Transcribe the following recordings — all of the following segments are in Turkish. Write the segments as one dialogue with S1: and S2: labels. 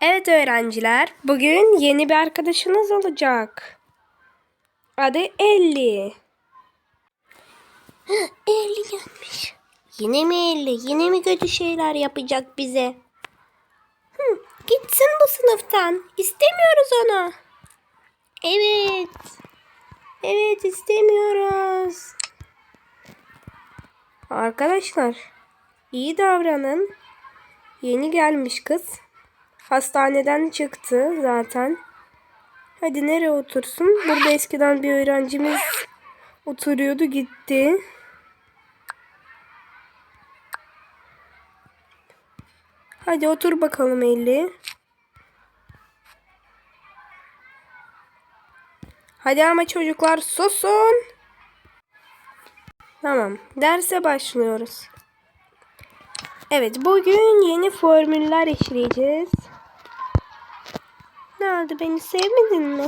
S1: Evet öğrenciler, bugün yeni bir arkadaşınız olacak. Adı Elli. Elli gelmiş. Yine mi Elli? Yine mi kötü şeyler yapacak bize? Hı, gitsin bu sınıftan. İstemiyoruz onu. Evet. Evet istemiyoruz. Arkadaşlar, iyi davranın. Yeni gelmiş kız. Hastaneden çıktı zaten. Hadi nereye otursun? Burada eskiden bir öğrencimiz oturuyordu gitti. Hadi otur bakalım Elli. Hadi ama çocuklar susun. Tamam, derse başlıyoruz. Evet, bugün yeni formüller işleyeceğiz. Ne oldu, beni sevmedin mi?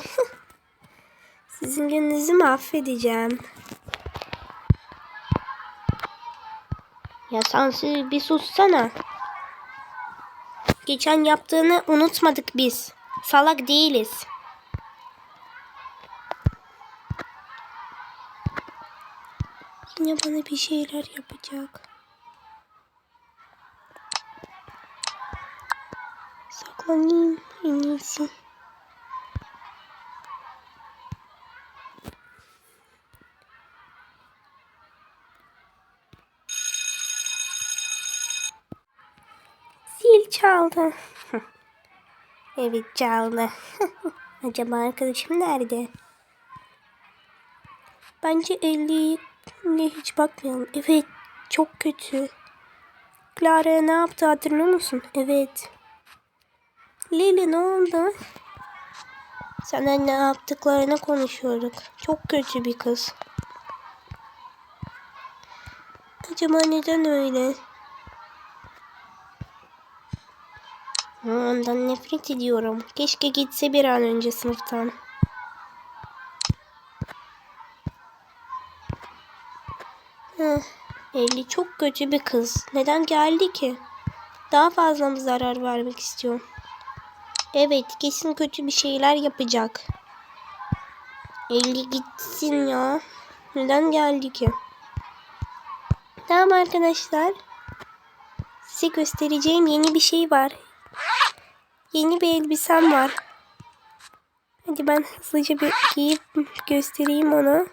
S1: Sizin gününüzü mahvedeceğim. Ya Sansı bir sussana. Geçen yaptığını unutmadık biz. Salak değiliz. Yine bana bir şeyler yapacak. Saklanayım en iyisi. Çaldı. evet çaldı. Acaba arkadaşım nerede? Bence 50'ye hiç bakmayalım. Evet çok kötü. Clara ne yaptı hatırlıyor musun? Evet. Lili ne oldu? Sana ne yaptıklarını konuşuyorduk. Çok kötü bir kız. Acaba neden öyle? Ondan nefret ediyorum. Keşke gitse bir an önce sınıftan. Heh, çok kötü bir kız. Neden geldi ki? Daha fazla mı zarar vermek istiyor? Evet, kesin kötü bir şeyler yapacak. Elli gitsin ya. Neden geldi ki? Tamam arkadaşlar. Size göstereceğim yeni bir şey var. Yeni bir elbisem var. Hadi ben hızlıca bir giyip göstereyim onu.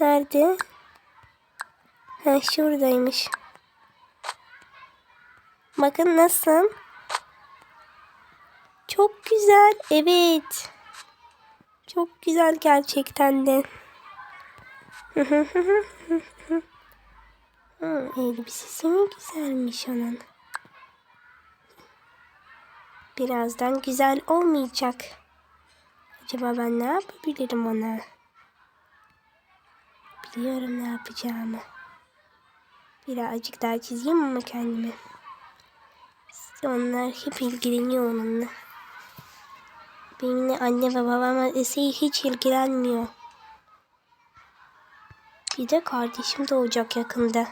S1: Nerede? Ha şuradaymış. Bakın nasıl? Çok güzel. Evet. Çok güzel gerçekten de. Elbisesi mi güzelmiş onun? Birazdan güzel olmayacak. Acaba ben ne yapabilirim ona? Biliyorum ne yapacağımı. Birazcık daha çizeyim ama kendimi. Onlar hep ilgileniyor onunla. Benimle anne ve babam ise hiç ilgilenmiyor. Bir de kardeşim doğacak yakında.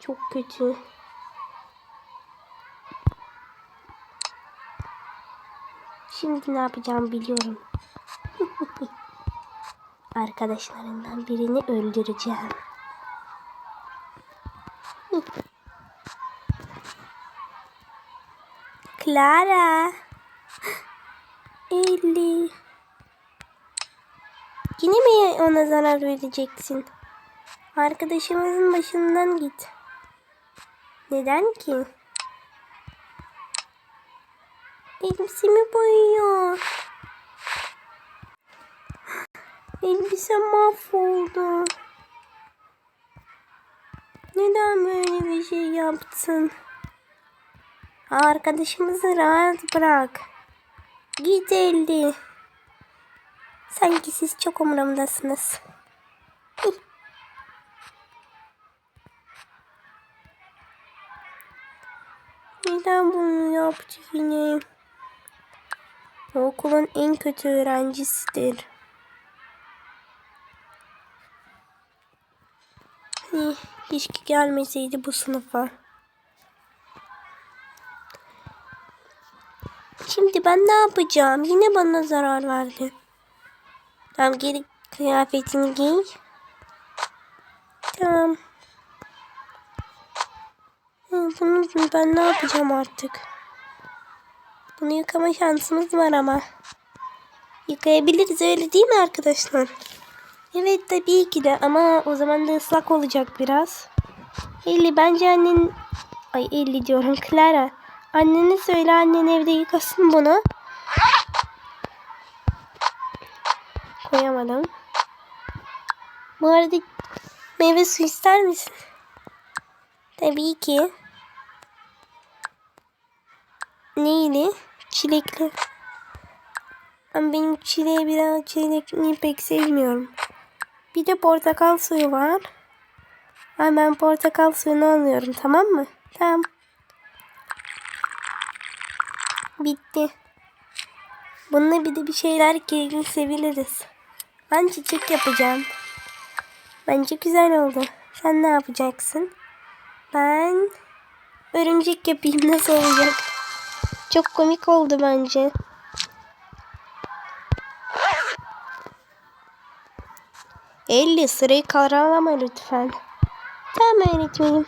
S1: Çok kötü. Şimdi ne yapacağımı biliyorum. Arkadaşlarından birini öldüreceğim. Clara. Ellie. Yine mi ona zarar vereceksin? Arkadaşımızın başından git. Neden ki? Elbisemi boyuyor. Elbise mahvoldu. Neden böyle bir şey yaptın? Arkadaşımızı rahat bırak. Git Elli. Sanki siz çok umurumdasınız. Neden bunu yaptı yine? O okulun en kötü öğrencisidir. Eh, Keşke gelmeseydi bu sınıfa. Şimdi ben ne yapacağım? Yine bana zarar verdi. Tamam geri kıyafetini giy. Tamam. Hı, Bunu ben ne yapacağım artık? Bunu yıkama şansımız var ama. Yıkayabiliriz öyle değil mi arkadaşlar? Evet tabii ki de ama o zaman da ıslak olacak biraz. Elli bence annen... Ay Elli diyorum Clara. Annene söyle annen evde yıkasın bunu. Koyamadım. Bu arada meyve suyu ister misin? Tabii ki. Neyli? Çilekli. Ama benim çileği biraz çilekli pek sevmiyorum. Bir de portakal suyu var. Ha, ben portakal suyunu alıyorum tamam mı? Tamam. Bitti. Bununla bir de bir şeyler ilgili seviliriz. Ben çiçek yapacağım. Bence güzel oldu. Sen ne yapacaksın? Ben örümcek yapayım nasıl olacak? Çok komik oldu bence. Elli sırayı karalama lütfen. Tamam öğretmenim.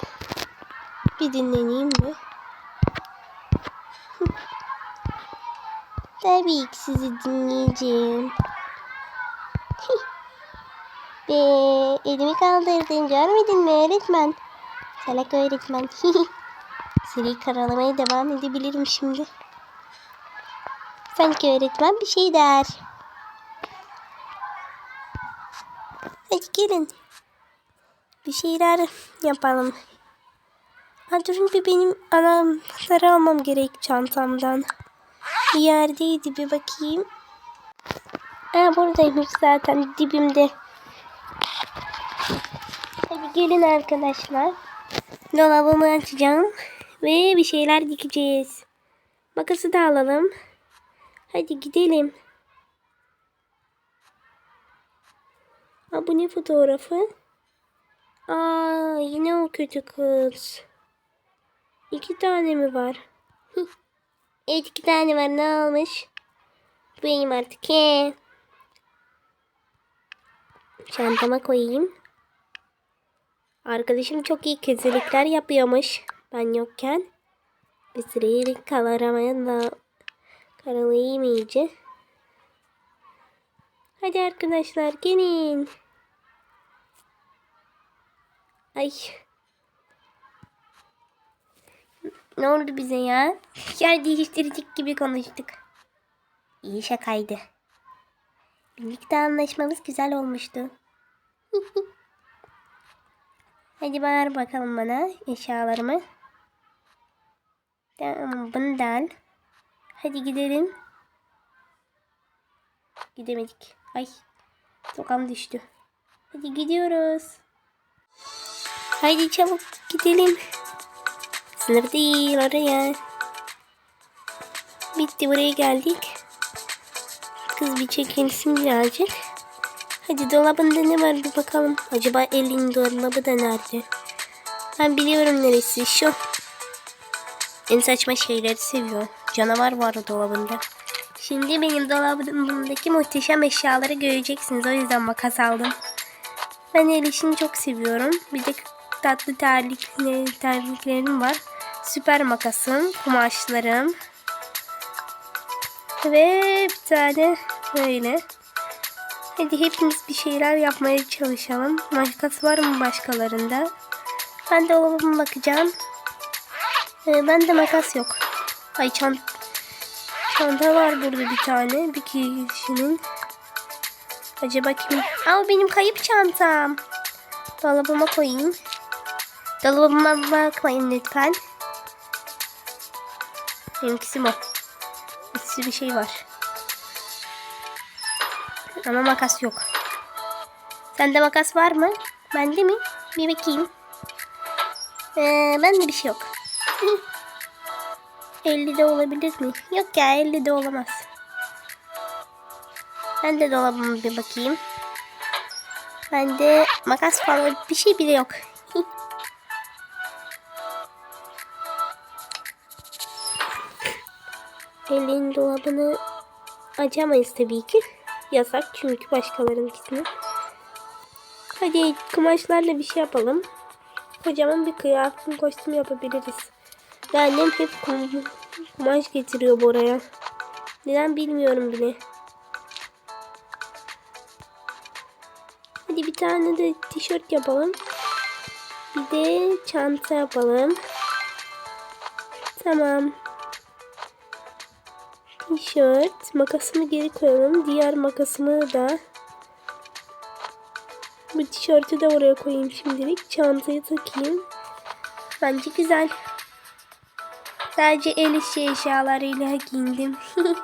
S1: Bir dinleneyim mi? Tabii ki sizi dinleyeceğim. Be, elimi kaldırdım görmedin mi öğretmen? Salak öğretmen. Sırayı karalamaya devam edebilirim şimdi. Sanki öğretmen bir şey der. Hadi gelin. Bir şeyler yapalım. Ha durun bir benim anahtarı almam gerek çantamdan. Bir yerdeydi bir bakayım. Ha buradaymış zaten dibimde. Hadi gelin arkadaşlar. Dolabımı açacağım. Ve bir şeyler dikeceğiz. Makası da alalım. Hadi gidelim. Aa, bu ne fotoğrafı? Aa, yine o kötü kız. İki tane mi var? Evet iki tane var. Ne olmuş? Benim artık. He. Çantama koyayım. Arkadaşım çok iyi kezilikler yapıyormuş. Ben yokken. Bir sırayı karalamaya da karalayayım iyice. Hadi arkadaşlar gelin. Ay. Ne oldu bize ya? Yer değiştirecek gibi konuştuk. İyi şakaydı. Birlikte anlaşmamız güzel olmuştu. Hadi ver bakalım bana eşyalarımı. Tamam bunu da al. Hadi gidelim. Gidemedik. Ay. Tokam düştü. Hadi gidiyoruz. Haydi çabuk gidelim. Sınır değil oraya. Bitti buraya geldik. Kız bir çekilsin birazcık. Hadi dolabında ne var bir bakalım. Acaba elin dolabı da nerede? Ben biliyorum neresi şu. En saçma şeyleri seviyor. Canavar var dolabında. Şimdi benim dolabımdaki muhteşem eşyaları göreceksiniz. O yüzden makas aldım. Ben el işini çok seviyorum. Bir de tatlı terliklerim, terliklerim var. Süper makasım, kumaşlarım. Ve bir tane böyle. Hadi hepimiz bir şeyler yapmaya çalışalım. Makas var mı başkalarında? Ben de dolabıma bakacağım. Ee, ben de makas yok. Ay çant çanta var burada bir tane. Bir kişinin. Acaba kim? Aa benim kayıp çantam. Dolabıma koyayım. Dolabıma bakmayın lütfen. Benimkisi bu. Bir sürü şey var. Ama makas yok. Sende makas var mı? Bende mi? Bir bakayım. Ee, bende bir şey yok. 50'de olabilir mi? Yok ya 50'de olamaz. Ben de dolabıma bir bakayım. Bende makas falan bir şey bile yok. Elin dolabını açamayız tabii ki. Yasak çünkü başkalarınkisini. Hadi kumaşlarla bir şey yapalım. Kocaman bir kıyafet kostüm yapabiliriz. Ve annem hep kum- kumaş getiriyor buraya. Neden bilmiyorum bile. Hadi bir tane de tişört yapalım. Bir de çanta yapalım. Tamam. Tişört. Makasımı geri koyalım. Diğer makasımı da bu tişörtü de oraya koyayım şimdilik. Çantayı takayım. Bence güzel. Sadece el işi eşyalarıyla giyindim.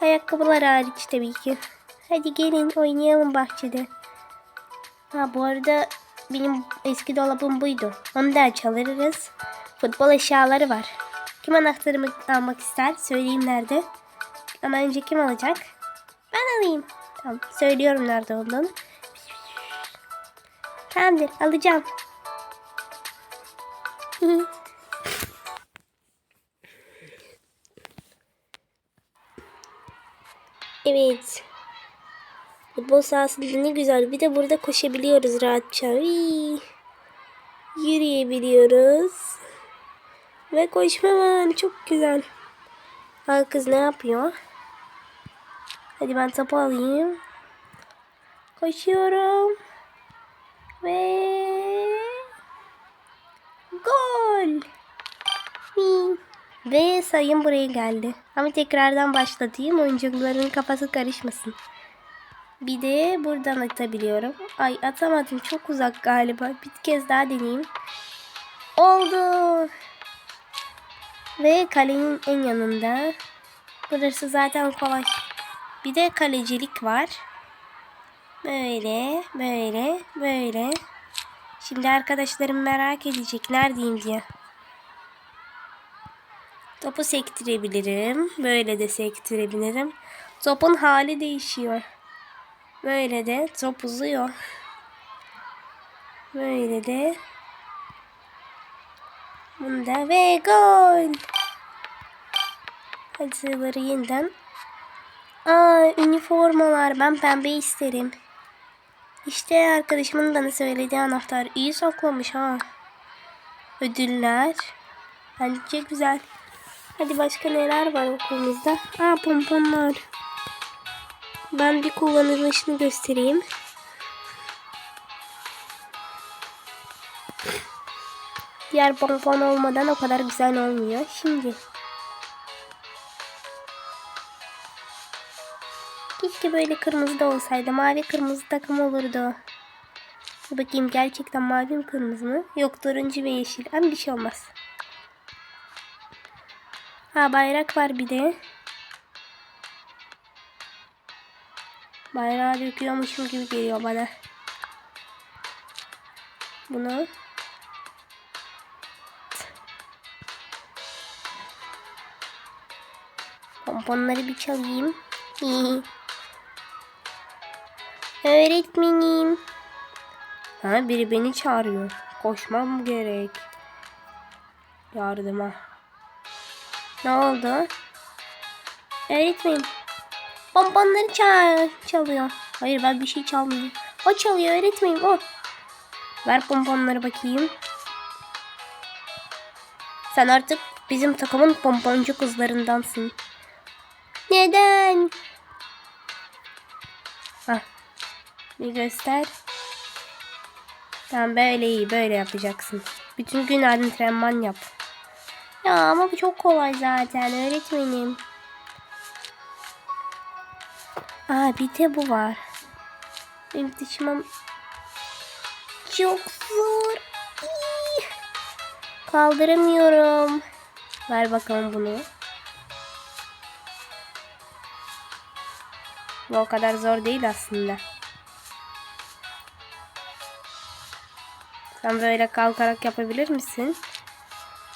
S1: Ayakkabılar hariç tabii ki. Hadi gelin oynayalım bahçede. Ha bu arada benim eski dolabım buydu. Onu da açalırız. Futbol eşyaları var. Kim anahtarımı almak ister? Söyleyeyim nerede. Ama önce kim alacak? Ben alayım. Tamam. Söylüyorum nerede olduğunu. Tamamdır. Alacağım. evet. Futbol sahasında ne güzel. Bir de burada koşabiliyoruz rahatça. Uy. Yürüyebiliyoruz. Ve koşma var. Çok güzel. Ha kız ne yapıyor? Hadi ben topu alayım. Koşuyorum. Ve gol. Hı. Ve sayım buraya geldi. Ama tekrardan başlatayım. Oyuncuların kafası karışmasın. Bir de buradan atabiliyorum. Ay atamadım. Çok uzak galiba. Bir kez daha deneyeyim. Oldu. Ve kalenin en yanında. Burası zaten kolay. Bir de kalecilik var. Böyle, böyle, böyle. Şimdi arkadaşlarım merak edecek neredeyim diye. Topu sektirebilirim. Böyle de sektirebilirim. Topun hali değişiyor. Böyle de top uzuyor. Böyle de. Bunda ve gol. Hadi yeniden. Aa üniformalar. Ben pembe isterim. İşte arkadaşımın bana söylediği anahtar. iyi saklamış ha. Ödüller. Bence güzel. Hadi başka neler var okulumuzda? Aa pomponlar. Ben bir kullanılışını göstereyim. Diğer pompon olmadan o kadar güzel olmuyor. Şimdi. Keşke böyle kırmızı da olsaydı. Mavi kırmızı takım olurdu. Bakayım gerçekten mavi mi kırmızı mı? Yok turuncu ve yeşil. Ama bir şey olmaz. Ha bayrak var bir de. Bayrağı döküyormuşum gibi geliyor bana. Bunu Pomponları bir çalayım. Öğretmenim. Ha biri beni çağırıyor. Koşmam gerek. Yardıma. Ne oldu? Öğretmenim. Pomponları çağır, çalıyor. Hayır ben bir şey çalmıyorum. O çalıyor öğretmenim o. Ver pomponları bakayım. Sen artık bizim takımın pomponcu kızlarındansın. Neden? Hah. Bir göster. Tamam böyle iyi böyle yapacaksın. Bütün gün antrenman yap. Ya ama bu çok kolay zaten öğretmenim. Aa bir de bu var. Benim taşımam çok zor. Kaldıramıyorum. Ver bakalım bunu. Bu o kadar zor değil aslında. Sen böyle kalkarak yapabilir misin?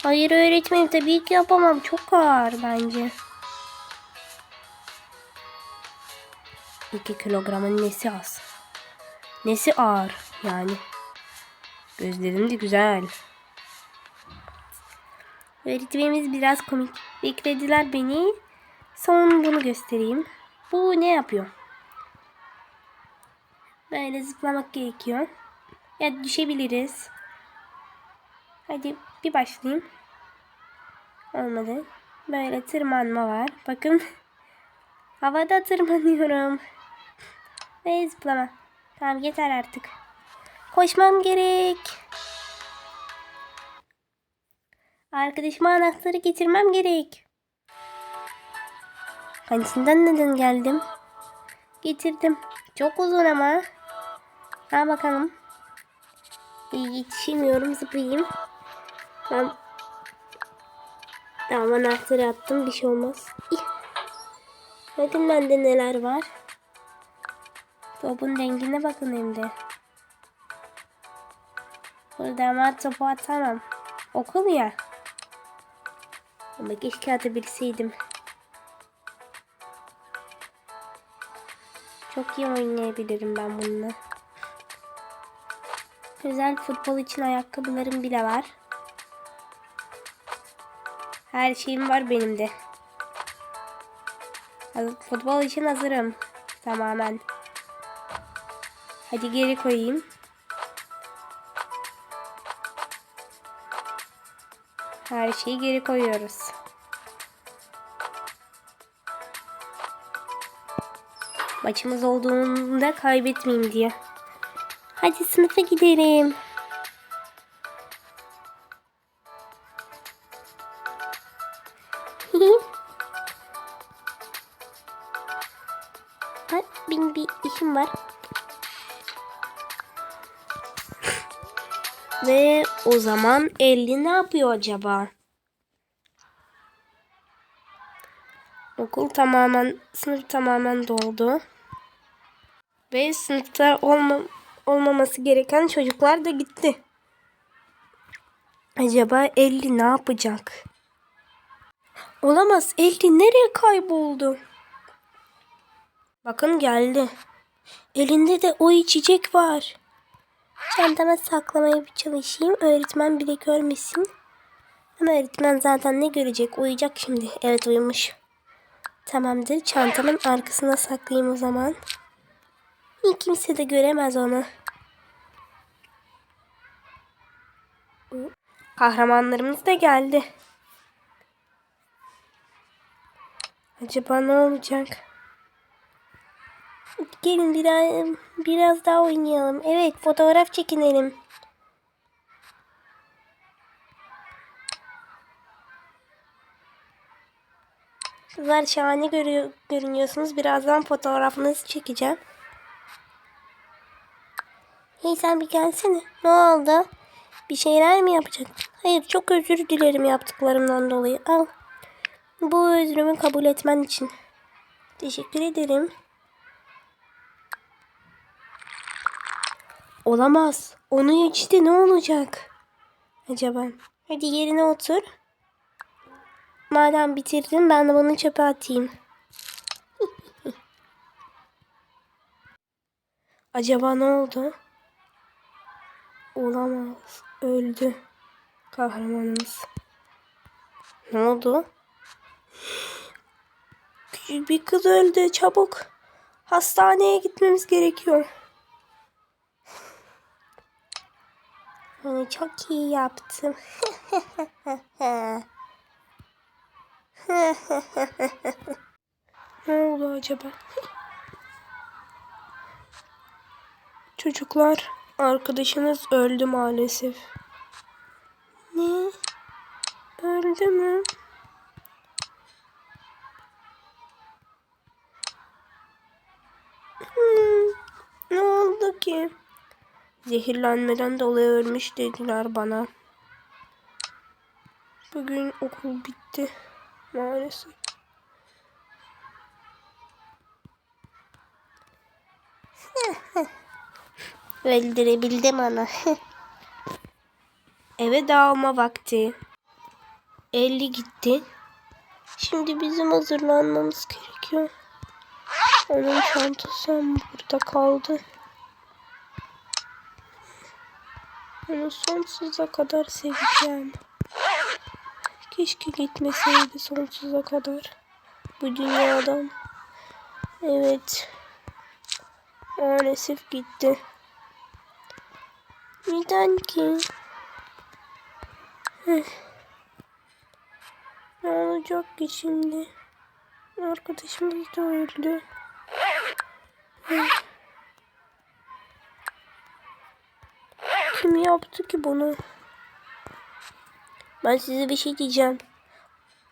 S1: Hayır öğretmenim tabii ki yapamam. Çok ağır bence. 2 kilogramın nesi az? Nesi ağır yani? Gözlerin de güzel. Öğretmenimiz biraz komik. Beklediler beni. Son bunu göstereyim. Bu ne yapıyor? Böyle zıplamak gerekiyor. Ya düşebiliriz. Hadi bir başlayayım. Olmadı. Böyle tırmanma var. Bakın. Havada tırmanıyorum. Ve zıplama. Tamam yeter artık. Koşmam gerek. Arkadaşıma anahtarı getirmem gerek. Hangisinden neden geldim? Getirdim. Çok uzun ama. Ha bakalım. Yetişemiyorum zıplayayım. Ben Tamam anahtarı attım bir şey olmaz. İh. Bakın bende neler var. Topun rengine bakın hem de. Burada ama topu atamam. Okul ya. Ama keşke atabilseydim. Çok iyi oynayabilirim ben bununla. Özel futbol için ayakkabılarım bile var. Her şeyim var benim de. Futbol için hazırım. Tamamen. Hadi geri koyayım. Her şeyi geri koyuyoruz. Maçımız olduğunda kaybetmeyeyim diye. Hadi sınıfa gidelim. Zaman Elli ne yapıyor acaba? Okul tamamen, sınıf tamamen doldu. Ve sınıfta olma, olmaması gereken çocuklar da gitti. Acaba Elli ne yapacak? Olamaz. Elli nereye kayboldu? Bakın geldi. Elinde de o içecek var. Çantama saklamaya bir çalışayım. Öğretmen bile görmesin. Ama öğretmen zaten ne görecek? Uyuyacak şimdi. Evet uyumuş. Tamamdır. Çantamın arkasına saklayayım o zaman. Hiç kimse de göremez onu. Kahramanlarımız da geldi. Acaba ne olacak? Gelin biraz, biraz daha oynayalım. Evet fotoğraf çekinelim. Kızlar şahane görüyor, görünüyorsunuz. Birazdan fotoğrafınızı çekeceğim. Hey sen bir gelsene. Ne oldu? Bir şeyler mi yapacaksın? Hayır çok özür dilerim yaptıklarımdan dolayı. Al. Bu özrümü kabul etmen için. Teşekkür ederim. Olamaz. Onu içti ne olacak? Acaba. Hadi yerine otur. Madem bitirdin ben de bunu çöpe atayım. Acaba ne oldu? Olamaz. Öldü. Kahramanımız. Ne oldu? Bir kız öldü. Çabuk. Hastaneye gitmemiz gerekiyor. Ay, Çok iyi yaptım. ne oldu acaba? Çocuklar, arkadaşınız öldü maalesef. Ne? Öldü mü? Hmm, ne oldu ki? Zehirlenmeden dolayı ölmüş dediler bana. Bugün okul bitti maalesef. Öldürebildim onu. Eve dağılma vakti. 50 gitti. Şimdi bizim hazırlanmamız gerekiyor. Onun çantası burada kaldı. Onu sonsuza kadar seveceğim. Keşke gitmeseydi sonsuza kadar. Bu dünyadan. Evet. Maalesef gitti. Neden ki? Ne olacak ki şimdi? Arkadaşımız da öldü. Heh. Kim yaptı ki bunu? Ben size bir şey diyeceğim.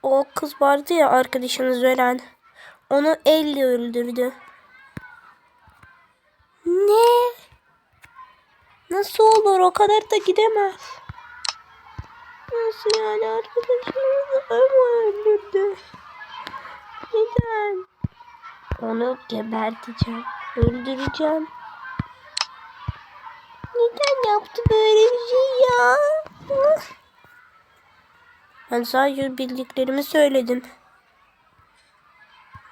S1: O kız vardı ya arkadaşınız ölen. Onu elle öldürdü. Ne? Nasıl olur? O kadar da gidemez. Nasıl yani arkadaşımızı ama öldürdü? Neden? Onu geberteceğim. Öldüreceğim. Neden yaptı böyle bir şey ya? Ben sadece bildiklerimi söyledim.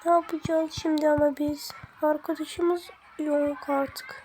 S1: Ne yapacağız şimdi ama biz? Arkadaşımız yok artık.